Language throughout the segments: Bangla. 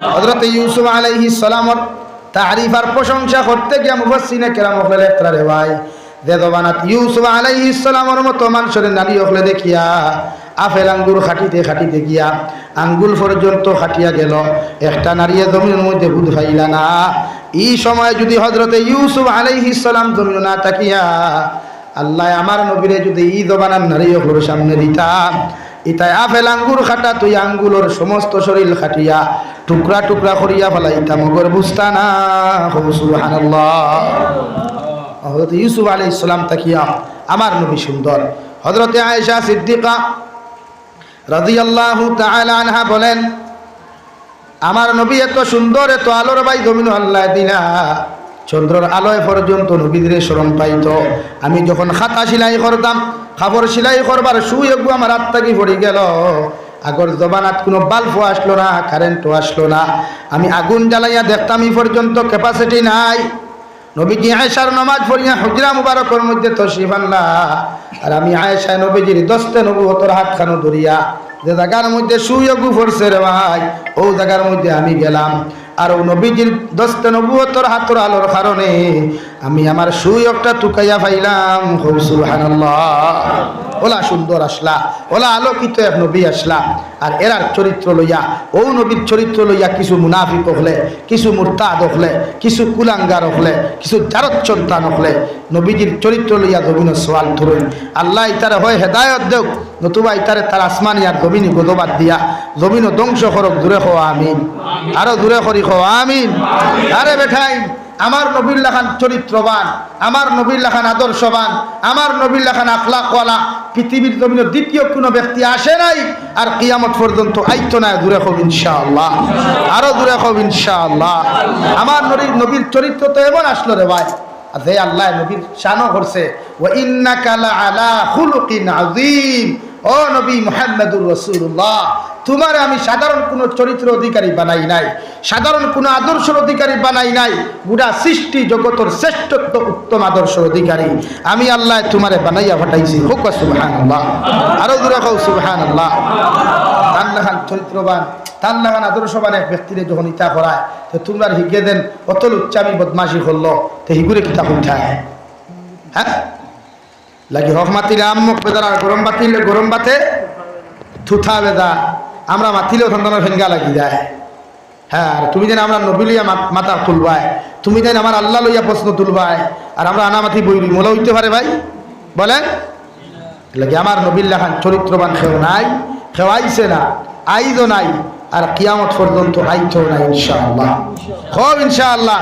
হজরত ইউসুফ আলাইহি সালামর তারিফ আর প্রশংসা করতে গিয়া মুফাসসিনে কেরাম হলে একরা রে ভাই বেদবানাত ইউসুফ আলাইহি সালামর মতো মানুষের নারী হলে দেখিয়া, আপেল আঙ্গুর খাটিতে খাটিতে গিয়া আঙ্গুল পর্যন্ত খাটিয়া গেল। একটা নারীয়ে জমিনের মধ্যে বুধ খাইলা না। এই সময় যদি হজরতে ইউসুফ আলাইহি সালাম জমিন না তাকিয়া আল্লাহ আমার নবীরে যদি ই জবানার নারী সামনে দিতাম ইতাই আপেল আঙ্গুর খাটা, তুই আঙ্গুলোর সমস্ত শরীর খাটিয়া টুকরা টুকরা করিয়া ফেলাইতাম মগর বুঝতা না হজরত ইউসুফ আলাই ইসলাম তাকিয়া আমার নবী সুন্দর। হজরতে আয়েশা সিদ্দিকা রাদিয়াল্লাহু তাআলা আনহা বলেন, আমার নবী এত সুন্দর, এত আলোর বাই জমিন আল্লাহ দিলা। চন্দ্রর আলোয় পর্যন্ত নবীদের স্মরণ পাইত। আমি যখন খাতা সিলাই করতাম খাবার সিলাই করবার শুই আমার আত্মাকি পড়ে গেল? আগর জবানাত কোনো বাল্বও আসলো না কারেন্টও আসলো না। আমি আগুন জ্বালাইয়া দেখতাম পর্যন্ত ক্যাপাসিটি নাই। নবীজি আয়েশার নমাজ পড়িয়া হুজরা মুবারকর মধ্যে তশরিফ আনলা। আর আমি আয়েশায় নবীজির দস্তে নবুয়তর হাত খানো ধরিয়া, যে জায়গার মধ্যে সুয়োগু পড়ছে রে ভাই, ও জায়গার মধ্যে আমি গেলাম। আর ও নবীজির দস্তে নবুয়তর হাতর আলোর কারণে আমি আমার সুই একটা টুকাইয়া পাইলাম। সুবহানাল্লাহ। ওলা সুন্দর আসলা, ওলা আলোকিত এক নবী আসলা। আর এরার চরিত্র লইয়া, ও নবীর চরিত্র লইয়া কিছু মুনাফিক হলে, কিছু মুরতাদ হলে, কিছু কুলাঙ্গার হলে, কিছু জারত সন্তান হলে, নবীজির চরিত্র লইয়া জমিন সোয়াল ধরুন। আল্লাহ ইতারে হয় হেদায়ত দেও নতুবা ইতারে তার আসমানি আর জমিনি গোদবাদ দিয়া, জমিন ধ্বংস করক, দূরে হওয়া আমিন। আরও দূরে করি হওয়া আমিন। আরে বেঠাই আমার নবীল্লা খান চরিত্রবান, আমার নবীল্লা খান আদর্শবান, আমার নবীল্লা খান আখলাকওয়ালা, পৃথিবীর জমিনের দ্বিতীয় কোনো ব্যক্তি আসে নাই আর কিয়ামত পর্যন্ত আইতো না, দূরে হব ইনশাআল্লাহ, আরও দূরে হব ইনশাআল্লাহ। আমার নবীর নবীর চরিত্র তো এমন আসলো রে ভাই, যে আল্লাহ নবীর শানও করছে ও ইন্নাকা আলা খুলুকিন আযীম ও নবী মুহাম্মদুর রাসূলুল্লাহ, তোমার আমি সাধারণ কোনো চরিত্র অধিকারী বানাই নাই, সাধারণ কোনো আদর্শের অধিকারী বানাই নাই গুড়া সৃষ্টি জগতর শ্রেষ্ঠত্ব উত্তম আদর্শের অধিকারী। আমি আল্লাহ তোমারে বানাইয়া ফাটাইছি হোক সুবহান আল্লাহ আরও দূরে হোক সুবহান আল্লাহ তান্নাহান চরিত্রবান তান্নাহান আদর্শবান এক ব্যক্তিরে যখন ইতা করায়, তো তোমরা হিগে দেন, অতল উচ্চামি বদমাসি করল, তো হিগুরে কিতা উঠায় হ্যাঁ? লাগি হক মাতিলে আম্মক বেদার আর গরম বাতিলে গরম বাতে থুথা বেদা। আমরা মাতিলেও সন্তানের ফেঙ্গা লাগি যায়। হ্যাঁ আর তুমি যেন আমরা নবী লইয়া মাথা তুলবাই তুমি যেন আমার আল্লাহ লইয়া প্রশ্ন তুলবাই আর আমরা আনামাতি বই মোলা হইতে পারে ভাই? বলেন? লাগে আমার নবিল্লা খান চরিত্রবান কেউ নাই কেউ আইছে না আইজও নাই আর কিয়ামত পর্যন্ত আইতো নাই ইনশাআল্লাহ। খুব ইনশাআল্লাহ।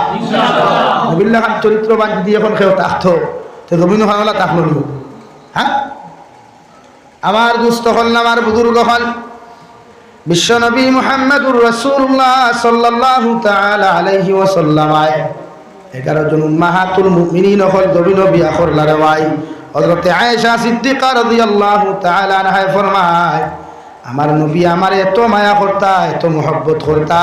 নবিল্লা খান চরিত্রবান যদি এখন কেউ থাকতো তো রবীন্দ্র ভাঙলা থাকল নি হ্যাঁ? আমার দুস্থ হল আমার বুজুর্গ হল বিশ্বনবী মুহাম্মদুর রাসূলুল্লাহ সাল্লাল্লাহু তাআলা আলাইহি ওয়াসাল্লাম আয়। 11 জন উম্মাহাতুল মুমিনিন হল নবী নবী আখর লারাওয়াই হযরত আয়েশা সিদ্দিকা রাদিয়াল্লাহু তাআলা আনহা ফরমায়, আমার নবী আমার এত মায়া করতা, এত মোহব্বত করতা।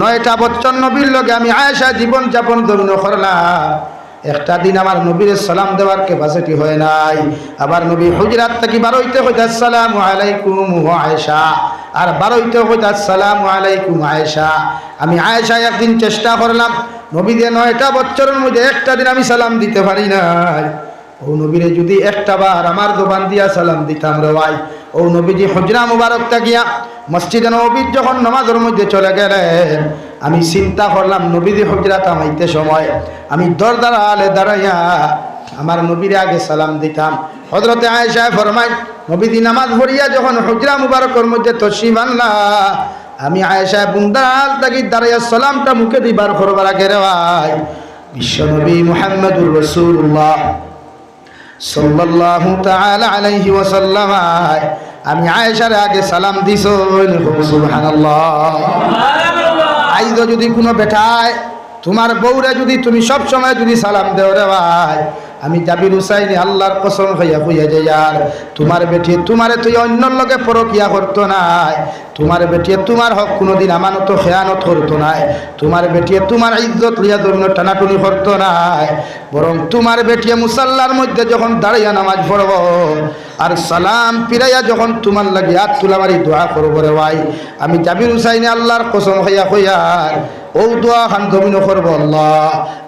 নয়টা বছর নবীর লগে আমি আয়েশা জীবন যাপন দমিন করলাম। একটা দিন আমার নবীর সালাম দেওয়ার ক্যাপাসিটি হয় নাই। আবার নবী হুজরাত থেকে বারোইতে হইতে আসসালামু আলাইকুম আয়েশা। আর বারোইতে হইতে আসসালামু আলাইকুম আয়েশা। আমি আয়েশা একদিন চেষ্টা করলাম, নবী দিয়ে নয়টা বছরের মধ্যে একটা দিন আমি সালাম দিতে পারি নাই। ও নবীরে যদি একটা বার আমার দোকান দিয়া সালাম দিতাম রে ভাই ও নবীজি হজরা মুবারক তাকিয়া মসজিদে নবীর যখন নামাজের মধ্যে চলে গেলেন, আমি চিন্তা করলাম, নবীজি হজরা তামাইতে সময়। আমি দরদার আলে দাঁড়াইয়া আমার নবীর আগে সালাম দিতাম। হজরতে আয়েশায় ফরমাই নবীদি নামাজ ভরিয়া যখন হজরা মুবারকের মধ্যে তসি বানলা, আমি আয়েশায় বুন্দাল তাকি দাঁড়াইয়া সালামটা মুখে দিবার করবার আগে রে ভাই বিশ্বনবী মুহাম্মদুর রসুল্লাহ সাল্লাল্লাহু তাআলা আলাইহি ওয়াসাল্লাম আমি আয়েশার আগে সালাম দিস আইজ যদি কোনো বেটায়, তোমার বউরে যদি তুমি সব সময় যদি সালাম দেও রে ভাই আমি জাবির হুসাইনি আল্লাহর কসম হইয়া হইয়া যাই আর তোমার বেটি, তোমারে তুই অন্য লোকে পরকিয়া করতো নাই। তোমার বেটিয়ে তোমার হক কোনোদিন আমানত খেয়ানত করতো নাই। তোমার বেটিয়ে তোমার ইজ্জত লিয়া ধরুন টানাটুনি করতো নাই। বরং তোমার বেটিয়ে মুসাল্লার মধ্যে যখন দাঁড়াইয়া নামাজ পড়ব, আর সালাম পিরাইয়া যখন তোমার লাগে হাত তুলাবারি দোয়া করব রে ভাই, আমি জাবির হুসাইনি আল্লাহর কসম হইয়া হইয়ার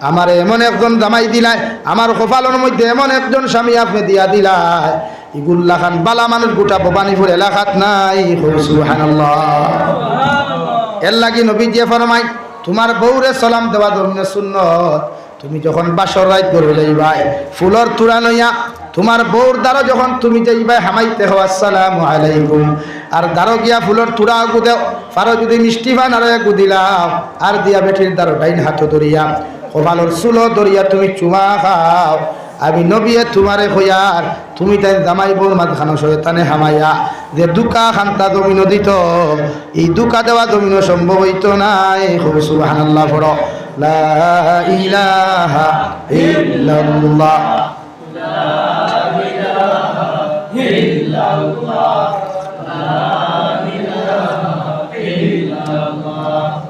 আমার এমন একজন জামাই দিলাই, আমার কপালের মধ্যে এমন একজন স্বামী আপনি দিয়া দিলাই। ইগুল্লা খান বালা মানুষ গোটা ভবানীপুর এলাকাত নাই এর লাগি নবী যে ফরমাই তোমার বউরে সালাম দেওয়া জমিনে সুন্নত। তুমি যখন বাসর রাত করে যাইবাই ফুলর তুরা লইয়া তোমার বউর দ্বারা যখন তুমি যাইবাই হামাইতে হো আসসালামু আলাইকুম। আর দ্বারো গিয়া ফুলর তুরা আগু দেও পারো যদি মিষ্টি পান আর একু দিলাম আর দিয়া বেঠির দ্বারো ডাইন হাত ধরিয়া, কপালর চুলো ধরিয়া তুমি চুমা খাও। আমি নবিয়ে তোমারে হইয়ার তুমি তাই জামাই বোর মাঝখানো শয়তানে হামাইয়া, যে দুকা খান্তা জমিন দিত, এই দুকা দেওয়া জমিন সম্ভব হইত নাই। খুব সুবহানাল্লাহ পড়ো, লা ইলাহা ইল্লাল্লাহ।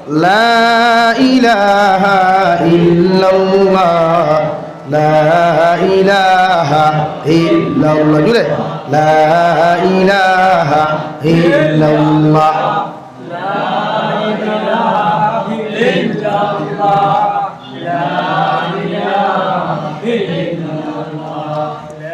لا إله إلا الله لا إله إلا الله جل لا إله إلا الله لا إله إلا الله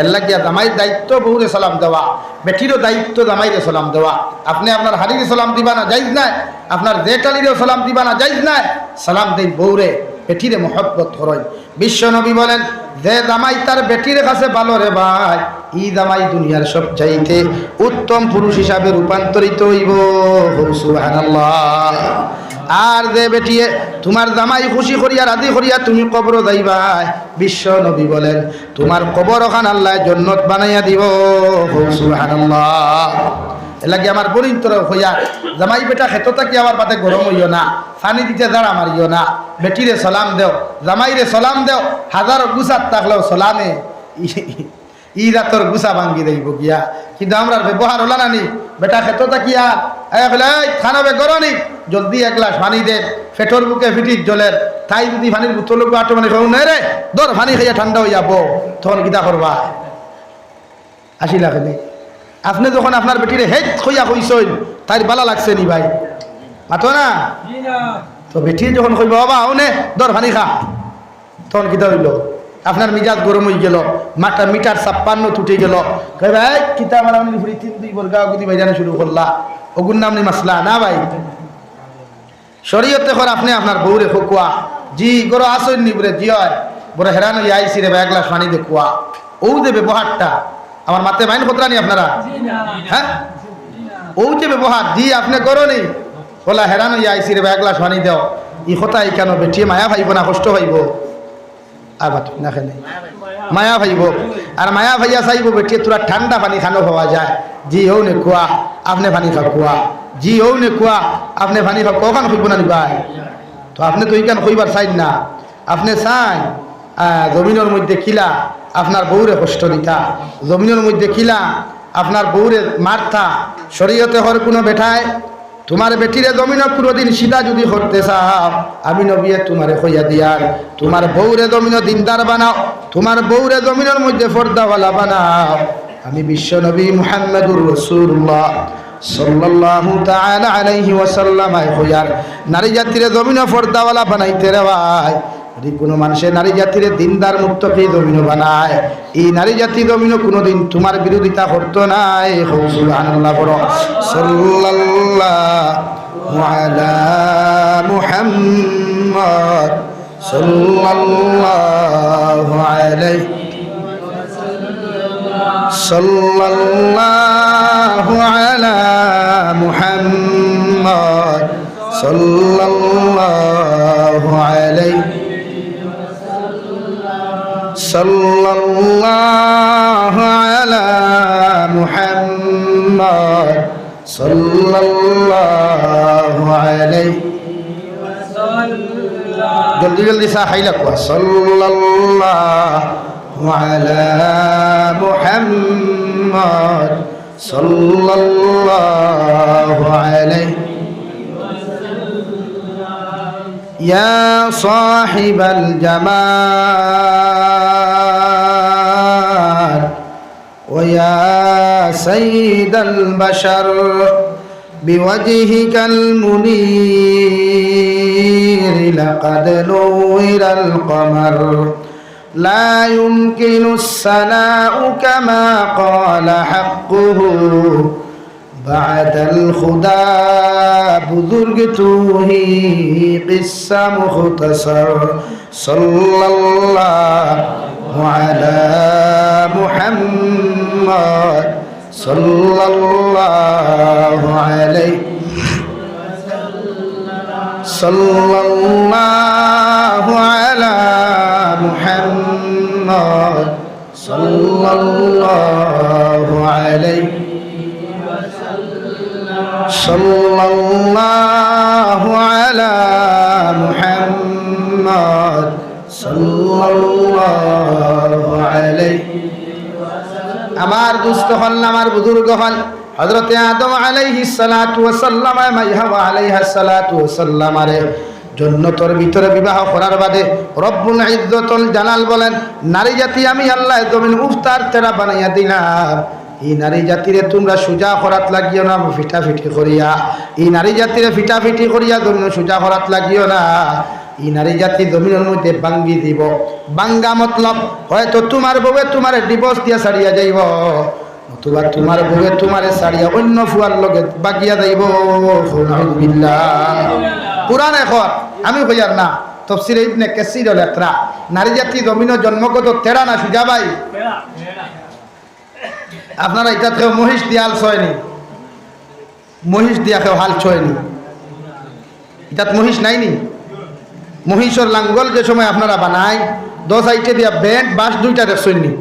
এর লাগিয়া জামাইর দায়িত্ব বহুরে সালাম দেওয়া, বেটিরও দায়িত্ব জামাইরে সালাম দেওয়া। আপনি আপনার হারিরে সালাম দিবা না, যাইজ নাই। আপনার জেটালিরেও সালাম দিবা না, যাইজ নাই। সালাম দেই বউরে, বেটিরে মহব্বত করই বিশ্ব নবী বলেন, যে জামাই তার বেটির কাছে ভালো রে ভাই, ই জামাই দুনিয়ার সব চাইতে উত্তম পুরুষ হিসাবে রূপান্তরিত হইব। সুবহানাল্লাহ। আর যে বেটিয়ে তোমার জামাই খুশি করিয়া, রাজি করিয়া তুমি কবর যাইবাই বিশ্ব নবী বলেন, তোমার কবর ওখান আল্লাহ জন্নত বানাইয়া দিব। সুবহানাল্লাহ। এলাকি আমার তোর হইয়া, জামাই বেটা খেতো থাকি আমার পাতে গরম হইও না পানি দিতে দাঁড়া মারিও না। বেটিরে সালাম দেও, জামাইরে সালাম দেও, হাজার গুছাত থাকলেও সালামে। ই রাতর গুছা ভাঙ্গি দেব গিয়া। কিন্তু আমরা ব্যবহার হলা নানি বেটা খেতো থাকিয়া খানা বে গরনি জলদি এক গ্লাস পানি দেন ফেটর বুকে ফিটির জলের। তাই যদি পানির বোতল আটো মানে খাও নাই রে দর পানি খাইয়া ঠান্ডা হয়ে যাব তখন কিতা করবা। আসি লাগে আপনি যখন আপনার বেটিরে হেট খইয়া কইসইন তাই বালা লাগছে নি ভাই? মাতো না? তো বেটি যখন কইব বাবা নে দর পানি খা। তখন কিতা হইল। আপনার মিজাজ গরম হয়ে গেল মাটা মিটার ছাপ্পান্ন টুটে গেল। কই ভাই, কিতা মারামারি ফুরি তিন, দুই বর্গা গুদি ভাই জানা শুরু করলা। ওগুর নাম নি মাসলা, না ভাই? শরীয়তে কর আপনি আপনার বউরে ফকুয়া। জি গরো আসইন নি বলে, জি হয়। বড় হেরান হয়ে আইসি রে এক গ্লাস পানি দেখুয়া ও যে ব্যবহারটা, আমার মাতে মাইন খতরা নি আপনারা? হ্যাঁ? ও যে ব্যবহার, জি আপনি করো নি। বলা হেরান হয়ে আইসি রে এক গ্লাস পানি দেও। ই কথাই কেন বেটিয়ে মায়া ভাইব না, কষ্ট হইব আর না খেলে। মায়া ভাইব। আর মায়া ভাইয়া চাইব বেটিয়ে তোরা ঠান্ডা পানি খানো হওয়া যায়। জি হও নে কুয়া আপনি পানি খা কুয়া জি হও নে কুয়া আপনি পানি খা কখন খুঁজব না নিবাই তো আপনি তো এইখান কইবার চাইন না। আপনি চাই জমিনের মধ্যে কিলা আপনার বউরে কষ্ট দিতা জমিনের মধ্যে কিলা আপনার বউরে মারতা শরীয়তে হর কোনো বেঠায় তোমার বেটিরে জমিন কোনোদিন সিধা যদি করতে চাও, আমি নবিয়ে তোমারে হইয়া দিয়ার, তোমার বউরে জমিন দিনদার বানাও, তোমার বউরে জমিনের মধ্যে ফর্দাওয়ালা বানাও। আমি বিশ্ব নবী মুহাম্মদুর রসুল্লাহ সাল্লাল্লাহু আলাইহি ওয়াসাল্লাম আই কইয়ার নারী জাতিরে জমিন ফর্দাওয়ালা বানাইতে রেওয়াই যদি কোনো মানুষের নারী জাতির দিনদার মুক্ত পেয়ে দমিন বানায়। এই নারী জাতি দমিন কোনোদিন তোমার বিরোধিতা করতো নাই সাল্লাল্লাহু আলাইহি صلى الله على محمد. صلى الله عليه. وسلم جلدی سا حی لکھوا صلی اللہ محمد. صلى الله عليه. يا صاحب الجمال ويا سيد البشر بوجهك المنير لقد نور القمر لا يمكن الثناء كما قال حقه بعد الخدا بزرگ تو ہی قصہ مختصر صلی اللہ علی محمد صلی اللہ علیہ صلی اللہ علی محمد صلی اللہ عليه صلى الله على محمد صلى الله عليه আমার দুস্থ হল আমার বুজুর্গ হল হজরতে আদম আলাইহি সালাতু ওয়াসাল্লাম মাই হাওয়া আলাইহা সালাতু ওয়াসাল্লামারে জন্নতর ভিতরে বিবাহ করার বাদে রব্বুল ইজ্জতুল জালাল বলেন নারী জাতি আমি আল্লাহ জমিন উফতার তেরা বানাইয়া দিলাম এই নারী জাতিরে তোমরা সুজা করাত লাগিও না ফিটা ফিটি করিয়া। এই নারী জাতিরে ফিটা ফিটি করিয়া জমিন সুজা করাত লাগিও না। এই নারী জাতি জমিনের মধ্যে বাঙ্গি দিব। বাঙ্গা মতলব হয়তো তোমার বউয়ে তোমার ডিভোর্স দিয়া ছাড়িয়া যাইব নতুবা তোমার বউয়ে তোমারে ছাড়িয়া অন্য ফুয়ার লগে বাগিয়া যাইব। পুরাণ এখন আমি কইয়ার না তফসির ইবনে কেসির লেখরা নারী জাতি জমিন জন্মগত তেরা না সুজা ভাই? আপনারা এটা কেউ মহিষ দিয়া হাল ছয়নি। মহিষ দিয়া কেউ হাল ছয়নি। এটাত মহিষ নাইনি। মহিষর লাঙ্গল যে সময় আপনারা বানায় দশ আইটে দিয়া ব্যান্ড বাস দুইটা দেখছইনি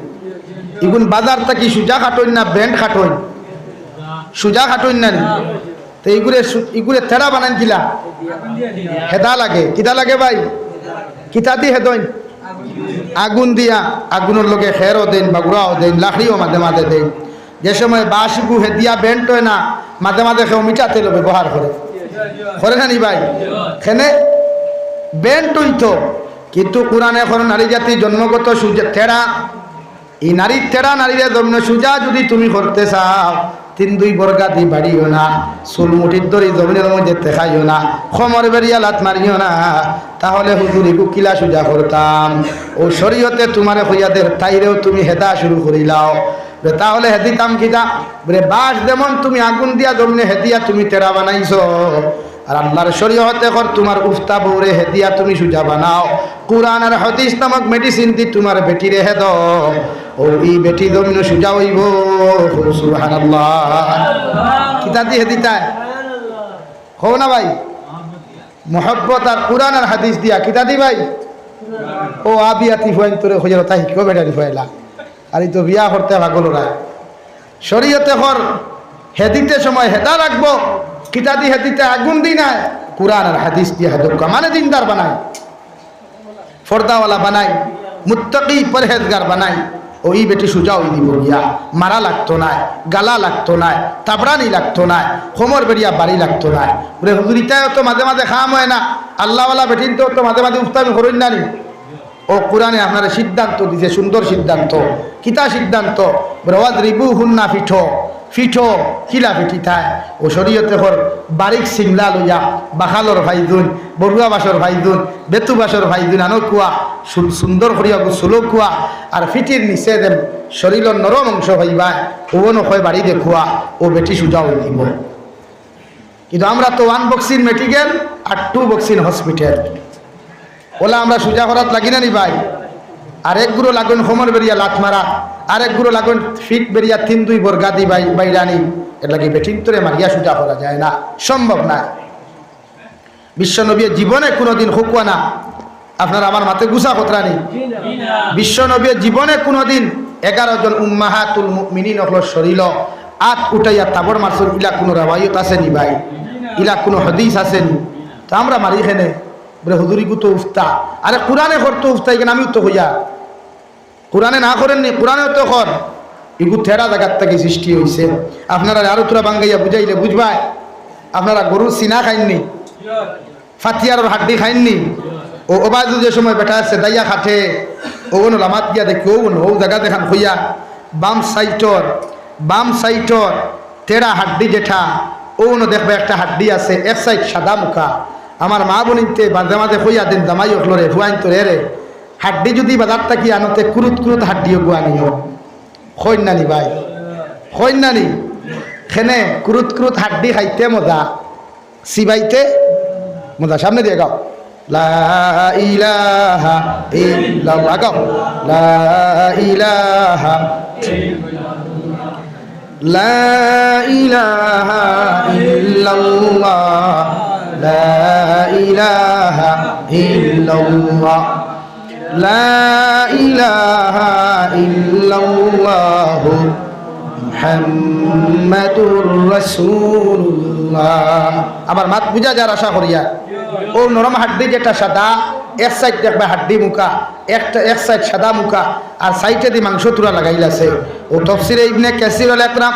ইগুন বাজার থাকি সুজা খাটইন না, ব্যান্ড খাটইন। সুজা খাটইন না তো ইগুরে সু- ইগুরে থেরা বানান কিলা হেদা লাগে। কিতা লাগে ভাই? কিতা দি হেদইন? আগুন দিয়া। আগুনের লগে খেরও দেন বাগুড়াও দেন, লাকড়িও মাঝে মাঝে দেন। যে সময় বাঁশগু দিয়া বেন্ট হয় না, মাঝে মাঝে কেউ মিঠা তেল ব্যবহার করে। করে না নি ভাই? খেনে বেন্ট হইতো। কিন্তু কোরআনে এখন নারী জাতি জন্মগত সুজা তেরা এই নারীর তেরা নারীরে জন্ম সুজা যদি তুমি করতে চাও, তিন দুই বর্গা দি বাড়িও না, চুল মুঠির দড়ি জমিনের মধ্যে দেখাইও না, খমর বেরিয়া লাত মারিও না, তাহলে হুজুরি কুকিলা সুজা করতাম। ও শরীয়তে তোমারে হইয়াদের তাইরেও তুমি হেদা শুরু করিলাও। তাহলে হেদিতাম কিটা বলে, বাস যেমন তুমি আগুন দিয়া জমিনে হেদিয়া তুমি তেরা বানাইছো। আর আল্লাহর শরীয়তে কর, তোমার উফতা বউরে হেদিয়া তুমি সুজা বানাও। কোরআন আর হদিস নামক মেডিসিন দি তোমার বেটিরে হেদ ও, এই বেটি দমিন সুজা হইব। সুবহানাল্লাহ। কিতা দি হেদিতা হো না ভাই। মোহব্বত আর কোরআন আর হাদিস দিয়া কিতা দি ভাই? ও, আবিয়াতি ফুয়াইন তোরে হইয়ার তাই কিও বেটারি ফুয়াইলা? আর এই তো বিয়া করতে পাগল ওরা শরীয়তে কর হেদিতে সময় হেদা রাখব, কিতা দি হেদিতে আগুন দি নাই, কোরআন আর হাদিস দিয়ে হেদুকা মানে দিনদার বানায় ফর্দাওয়ালা বানাই, মুত্তাকি পরহেজগার বানাই, ওই বেটি সুজা ওই দিব গিয়া। মারা লাগতো নাই, গালা লাগতো নাই, তাবড়ানি লাগতো নাই হোমর বেরিয়া বাড়ি লাগতো নাই। বলে হুজুর ইটাও তো মাঝে মাঝে খাম হয় না। আল্লাহওয়ালা বেটিন তো মাঝে মাঝে উফতামি করুন না নি। ও কোরআনে আপনারা সিদ্ধান্ত দিছে, সুন্দর সিদ্ধান্ত। কিতা সিদ্ধান্ত? ব্রওয়াদ রিবু হুন্না ফিঠো। ফিঠো, কিলা পিঠি থায়? ও শরীয়তে হর বারিক সিংলা লইয়া, বাখালর ভাইদুন বড়ুয়া বাসর ভাইদুন বেতু বাসর ভাইদুন আনো কুয়া সুন্দর করিয়া সুলো কুয়া, আর ফিটির নিচে দেন শরীরের নরম অংশ হইবায় ওনো হয় বাড়ি দেখুয়া ও বেটি সুজা হই দিব কিন্তু আমরা তো ওয়ান বক্সিন মেডিকেল আর টু বক্সিন হসপিটাল ওলা আমরা সুজা করাত লাগি না নি ভাই? আরেক গুরু লাগুন হোমর বেরিয়া লাত মারা আরেক গুরু লাগুন ফিট বেরিয়া তিন দুই বর গাদি বাই বাইরানি এর লাগে বেঠিন তোরে মারিয়া সুজা করা যায় না সম্ভব না। বিশ্বনবীর জীবনে কোনোদিন হুকুয়া না। আপনার আমার মাথায় গুসা কতরা নেই বিশ্বনবীর জীবনে কোনোদিন এগারো জন উম্মাহাতুল মিনিন অকল শরীর আত উঠাইয়া তাবর মারসুল ইলা কোনো রাবায়ত আসেনি ভাই? ইলা কোনো হদিস আসেনি তো আমরা মারি খেনে বলে, হুজুরি গুতো উফতা আরে, কোরআনে করতো উফতা এখানে আমি তো হইয়া। কোরআনে না করেননি কোরআনেও তো কর। ইগু থেরা জায়গার থেকে সৃষ্টি হয়েছে আপনারা আরও তোরা বাঙ্গাইয়া বুঝাইলে বুঝবাই। আপনারা গরুর সিনা খাইননি ফাতিয়ার হাড্ডি খাইননি ও ওবায়দু যে সময় বেটা আছে, দাইয়া খাটে। ও কোনো লামাত গিয়া দেখি, ও ও জায়গা দেখান হইয়া। বাম সাইটর বাম সাইটর তেরা হাড্ডি যেটা ও দেখবে একটা হাড্ডি আছে, এক সাইড সাদা মুখা। আমার মা বোনিতে মাঝে মাঝে হইয়া দিন জামাই হলো রে হুয়াইন তো রে। হাড্ডি যদি বাজার থাকি আনতে কুরুত কুরুত হাড্ডিও গুয়া নিও। খৈন নানি ভাই খৈন নানি। খেনে কুরুত কুরুত হাড্ডি খাইতে মজা, সিবাইতে মজা। সামনে দিয়ে গাও। গাও। লা ইলাহা ইল্লাল্লাহ। ইল্লাল্লাহ লা ইলাহা ইল্লাল্লাহ মুহাম্মাদুর রাসূলুল্লাহ। আমার মাত বুঝা যার আশা করিয়া। ও নরম হাড্ডি যেটা সাদা, এক সাইড দেখবে হাড্ডি মুখা, একটা এক সাইড সাদা মুখা, আর সাইডে দি মাংস তুরা লাগাইলাছে। ও তফসিরে ইবনে কাসির আল একরাম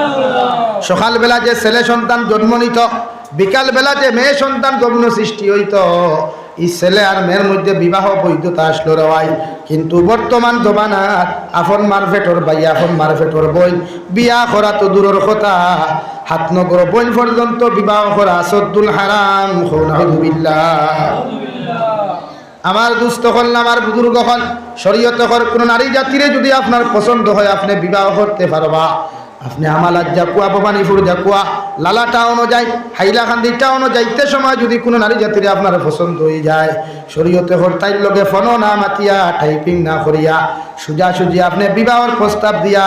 সকালবেলা যে ছেলে সন্তান জন্ম নিত, বিকালবেলা যে মেয়ে সন্তান জন্ম সৃষ্টি হইত, এই ছেলে আর মেয়ের মধ্যে বিবাহ বৈধতা আসলো রেওয়াই কিন্তু বর্তমান জমানাত আফন মারফেটর বাই আফন মারফেটর বই বিয়া করা তো দূরের কথা। হাত নগর বই পর্যন্ত বিবাহ করা সদ্দুল হারাম আমার দুস্থ হল আমার বুজুর্গ হল শরীয়ত কোনো নারী জাতিরে যদি আপনার পছন্দ হয়, আপনি বিবাহ করতে পারবা। আপনি আমালাত জাকুয়া ভবানীপুর জাকুয়া লালাটা অনুযায়ী হাইলাকান্দিটা অনুযায়ীতে সময় যদি কোনো নারী জাতিরে আপনার পছন্দ হয়ে যায়, শরীয়তে হল তাই লগে ফোন না মাতিয়া টাইপিং না করিয়া, সুজা সুজি আপনি বিবাহর প্রস্তাব দিয়া,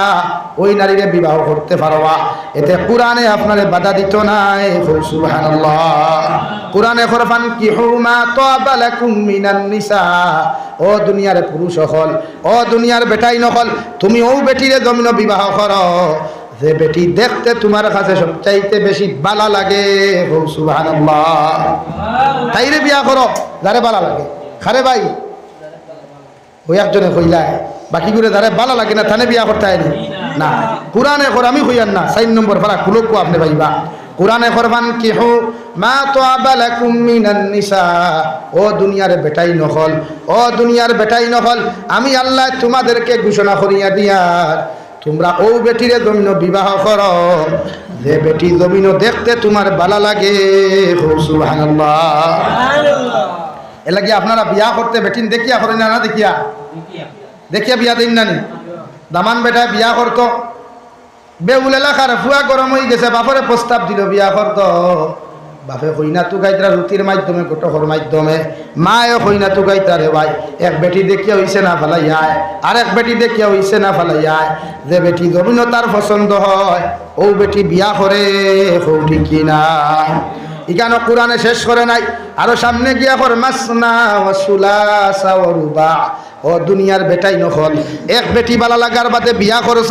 ওই নারীরে বিবাহ করতে পারবা। এতে কোরআনে আপনারে বাধা দিত নাই সুবহানাল্লাহ। কোরআনে খরফান কি, হুমা লাকুম মিনান নিসা। ও দুনিয়ার পুরুষ হল, ও দুনিয়ার বেটাই নহল তুমি ও বেটিরে জমিন বিবাহ করো। যে বেটি দেখতে তোমার কাছে সবচাইতে বেশি বালা লাগে তাইরে বিয়া করো, যারে বালা লাগে। খারে ভাই ওই একজনে কইলায় বাকি করে যারে বালা লাগে না থানে বিয়া করতে আইনি। না, কোরআনে কর, আমি কইয়ান না সাইন নম্বর ফারা কুলক আপনি ভাইবা। কোরআনে করবান কি হো, মা তো নিসা। ও দুনিয়ার বেটাই নহল ও দুনিয়ার বেটাই নহল আমি আল্লাহ তোমাদেরকে ঘোষণা করিয়া দিয়ার তোমরা ও বেটিরে জমিন বিবাহ কর। যে বেটি জমিন দেখতে তোমার বালা লাগে। এলাকি আপনারা বিয়া করতে বেটিন দেখিয়া করেন না না দেখিয়া? দেখিয়া। বিয়া দিন নানি দামান বেটায় বিয়া করতো। বেউল এলাকার ফুয়া গরম হয়ে গেছে বাপরে প্রস্তাব দিল বিয়া করতো। বাপে কইনা, তু গাইতরা রুটির মাধ্যমে গোটকর মাধ্যমে। মায়ে কইনা, তু গাইতা রে ভাই, এক বেটি দেখিয়া হইছে না ফেলাই আয় আর এক বেটি দেখিয়া হইছে না ফেলাই আয় যে বেটি জমিন তার পছন্দ হয়, ও বেটি বিয়া করে হৌ ঠিকই না ইকানো কোরআনে শেষ করে নাই, আরও সামনে গিয়া কর, মাসনা ওয়াসুলাসা ওয়ারুবা ও দুনিয়ার বেটাই নহল এক বেটি বালা লাগার বাদে বিয়া করছ,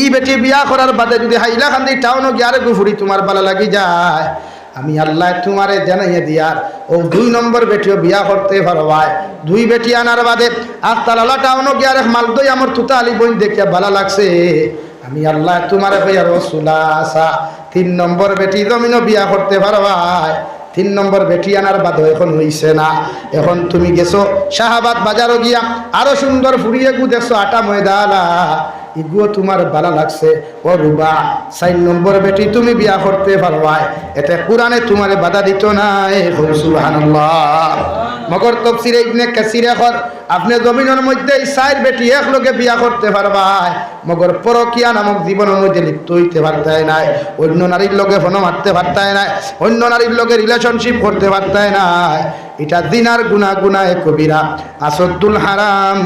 ই বেটি বিয়া করার বাদে যদি হাইলা খান্দি টাউন গিয়ারে গুফুরি তোমার বালা লাগি যায়। আমি আল্লাহ তোমারে জানাইয়ে দিয়ার ও দুই নম্বর বেটিও বিয়া করতে পারবাই দুই বেটি আনার বাদে আর তালালা টাউন গিয়ারে মালদই আমার তুতা আলী বই দেখিয়া ভালো লাগছে। আমি আল্লাহ তোমারে হইয়া রসুলা আসা, তিন নম্বর বেটি জমিনও বিয়া করতে পারবাই তিন নম্বর বেটি আনার বাদ এখন হইছে না। এখন তুমি গেছো শাহাবাদ বাজারও গিয়া, আরও সুন্দর ফুরিয়ে গু দেখছ আটা ময়দালা। ইগুও তোমার ভালো লাগছে। ও রুবা, চার নম্বর বেটি, তুমি বিয়া করতে পারবা এতে কোরআনে তোমার বাধা দিত না সুবহানাল্লাহ। মগর তফসিরে ইবনে কাসির এখন, আপনি জমিনের মধ্যে চার বেটি এক লোকে বিয়া করতে পারবা মগর পরকিয়া নামক জীবনের মধ্যে লিপ্ত হইতে পারতায় নাই। অন্য নারীর লোকে ফোন মারতে পারতায় নাই। অন্য নারীর লোকে রিলেশনশিপ করতে পারতায় নাই। এটা দিনার গুনা গুনা এ কবিরা। আসদ্দুল হারাম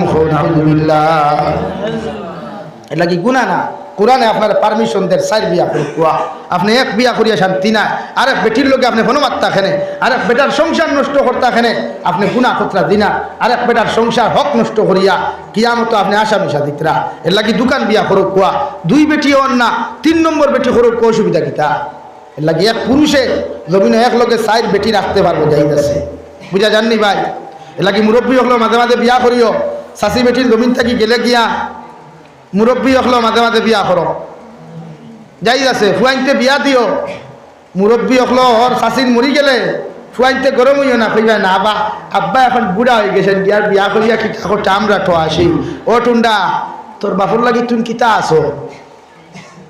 এটা কি গুণা না? কোরআনে আপনার পারমিশন দেন, চার বিয়া করে কুয়া। আপনি এক বিয়া করিয়া শান্তি না আরেক বেটির লোকে আপনি কোনো খেনে, আরেক বেটার সংসার নষ্ট করতে খেনে, আপনি গুণা খতরা দিনা, আরেক বেটার সংসার হক নষ্ট করিয়া, কিয়ামত আপনি আসামি সাদিতরা এর লাগি দোকান বিয়া করুক কুয়া। দুই বেটি হন না, তিন নম্বর বেটি করুক অসুবিধা কিতা এর লাগি এক পুরুষে জমিনে এক লোকে চার বেটি রাখতে পারব যাই আছে বুঝা জাননি ভাই? এর লাগি মুরব্বী হলো মাঝে মাঝে বিয়া করিও। শাশি বেটির জমিন থাকি গেলে গিয়া মুরব্বী হলো মাঝে মাঝে বিয়া করো। যাই আছে, ফুয়াইনতে বিয়া দিও। মুরব্বী হলো ওর শাসিন মরি গেলে, ফুয়াইনতে গরম হইও না কইবা না, আবা, আব্বা এখন বুড়া হয়ে গেছেন বিয়ার বিয়া করিয়া কি করতে আমরা ঠো আসি ও টুন্ডা তোর বাপুর লাগি তুমি কিতা আছো?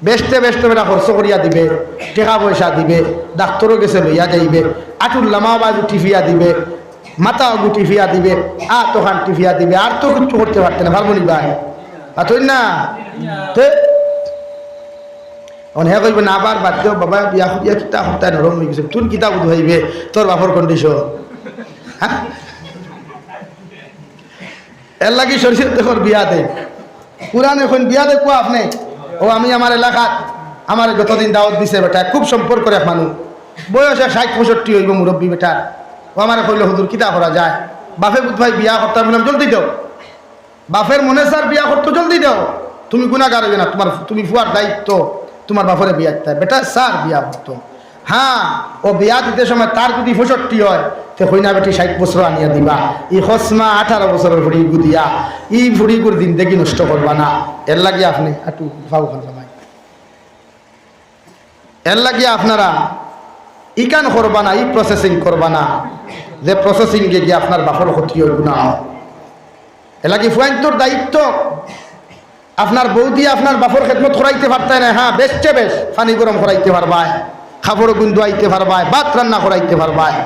বেচতে বেচতে বেটা খরচ করিয়া দিবে, টাকা পয়সা দিবে ডাক্তরও গেছে লইয়া যাইবে আটুর লামা বাজু টিফিয়া দিবে মাথা অগু টিফিয়া দিবে, আ তোখান টিফিয়া দিবে আর তো কিছু করতে পারতে না, ভালো নি আতই না অন বাদ দিও বাবা বিয়া খুদিয়া কিতা হত্যা নরম হয়ে গেছে। তুন কিতা তোর বাপর কন্ডিশন এর লাগি দেখর বিয়া দে পুরান এখন বিয়া দেখব আপনি? ও আমি আমার এলাকাত আমার যতদিন দাওয়াত দিছে বেটা, খুব সম্পর্ক এক মানুষ বয়সে ষাট পঁয়ষট্টি হইব মুরব্বী বেটা। ও আমার কইল হুদুর কিতা করা যায়? বাপে বুধ ভাই বিয়া করতে বললাম জলদি দাও বাপের মনে স্যার বিয়া করতো, জলদি দাও। তুমি গুণাগার হইবে না, তোমার তুমি ফুয়ার দায়িত্ব, তোমার বাপরে বিয়া দিতে বেটা, স্যার বিয়া করতো। হ্যাঁ ও বিয়া দিতে সময় তার যদি পঁয়ষট্টি হয়, তে হইনা বেটি, ষাট বছর আনিয়া দিবা। ই হসমা, আঠারো বছরের ভুড়ি গুদিয়া। ই ভুড়ি গুড় দিন দেখি নষ্ট করবা না। এর লাগিয়ে আপনি একটু ফাউ খান এর লাগিয়ে আপনারা ইকান করবা না, ই প্রসেসিং করবা না। যে প্রসেসিং গিয়ে আপনার বাপর ক্ষতি হইব না। এলাকি ফুয়াইন্তর দায়িত্ব। আপনার বৌদি আপনার বাপর খেদমত করাইতে পারতায় না। হ্যাঁ বেশটে বেশ, পানি গরম করাইতে পারবায় খাবর গুন্দু আইতে পারবায়, ভাত রান্না করাইতে পারবায়।